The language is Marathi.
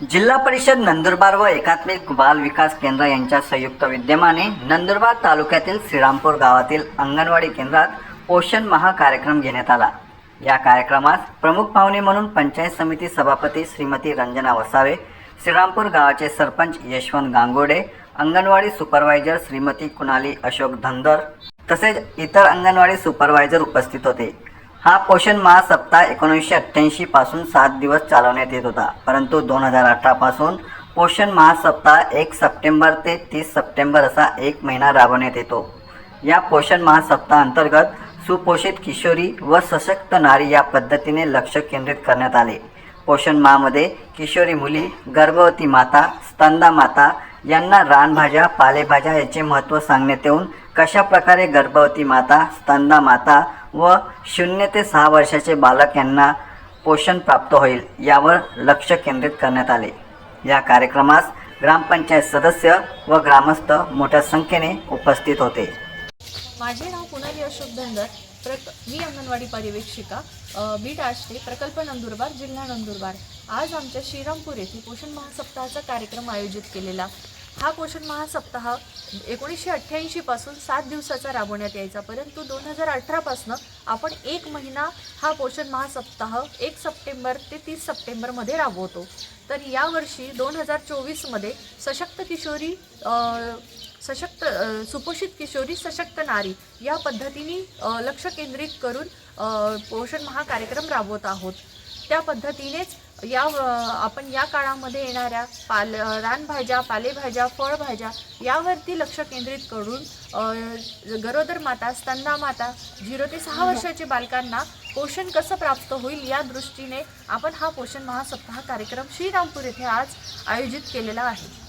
जिल्हा परिषद नंदुरबार व एकात्मिक बाल विकास केंद्र यांच्या संयुक्त विद्यमाने नंदुरबार तालुक्यातील श्रीरामपूर गावातील अंगणवाडी केंद्रात पोषण महा कार्यक्रम घेण्यात आला. या कार्यक्रमात प्रमुख पाहुणे म्हणून पंचायत समिती सभापती श्रीमती रंजना वसावे श्रीरामपूर गावाचे सरपंच यशवंत गांगोडे अंगणवाडी सुपरवायझर श्रीमती कुणाली अशोक धनगर तसेच इतर अंगणवाडी सुपरवायझर उपस्थित होते. हा पोषण महासप्ताह एकोणीसशे अठ्ठ्याऐंशी पासून सात दिवस चालवण्यात येत होता. परंतु दोन हजार अठरा पासून पोषण महासप्ताह एक सप्टेंबर ते तीस सप्टेंबर असा एक महिना राबवण्यात येतो. या पोषण महासप्ताह अंतर्गत सुपोषित किशोरी व सशक्त नारी या पद्धतीने लक्ष केंद्रित करण्यात आले. पोषण माहमध्ये किशोरी मुली गर्भवती माता स्तंदा माता यांना रानभाज्या पालेभाज्या याचे महत्त्व सांगण्यात येऊन कशा प्रकारे गर्भवती माता स्तंदा माता व शून्य ते सहा वर्षाचे बालक यांना पोषण प्राप्त होईल यावर लक्ष केंद्रित करण्यात आले. या कार्यक्रमास ग्रामपंचायत सदस्य व ग्रामस्थ मोठ्या संख्येने उपस्थित होते. माझे नाव पुनाली अशोक धनगर प्रक मी अंगणवाडी पर्यवेक्षिका बीट आष्टे प्रकल्प नंदुरबार जिल्हा नंदुरबार. आज आमच्या श्रीरामपूर येथे पोषण महासप्ताहाचा कार्यक्रम आयोजित केलेला हा पोषण महासप्ताह एकोणीसशे अठ्ठ्याऐंशीपासून सात दिवसाचा राबवण्यात यायचा. परंतु दोन हजार अठरापासनं आपण एक महिना हा पोषण महासप्ताह एक सप्टेंबर ते तीस सप्टेंबरमध्ये राबवतो. तर यावर्षी दोन हजार चोवीसमध्ये सशक्त किशोरी सशक्त सुपोषित किशोरी सशक्त नारी या पद्धतीने लक्ष केंद्रित करून पोषण महाकार्यक्रम राबवत आहोत. त्या पद्धतीनेच या आपण या काळामध्ये येणाऱ्या पाल रानभाज्या पालेभाज्या फळभाज्या यावरती लक्ष केंद्रित करून गरोदर माता स्तंदा माता झिरो ते सहा वर्षाच्या बालकांना पोषण कसं प्राप्त होईल या दृष्टीने आपण हा पोषण महासप्ताह कार्यक्रम श्रीरामपूर येथे आज आयोजित केलेला आहे.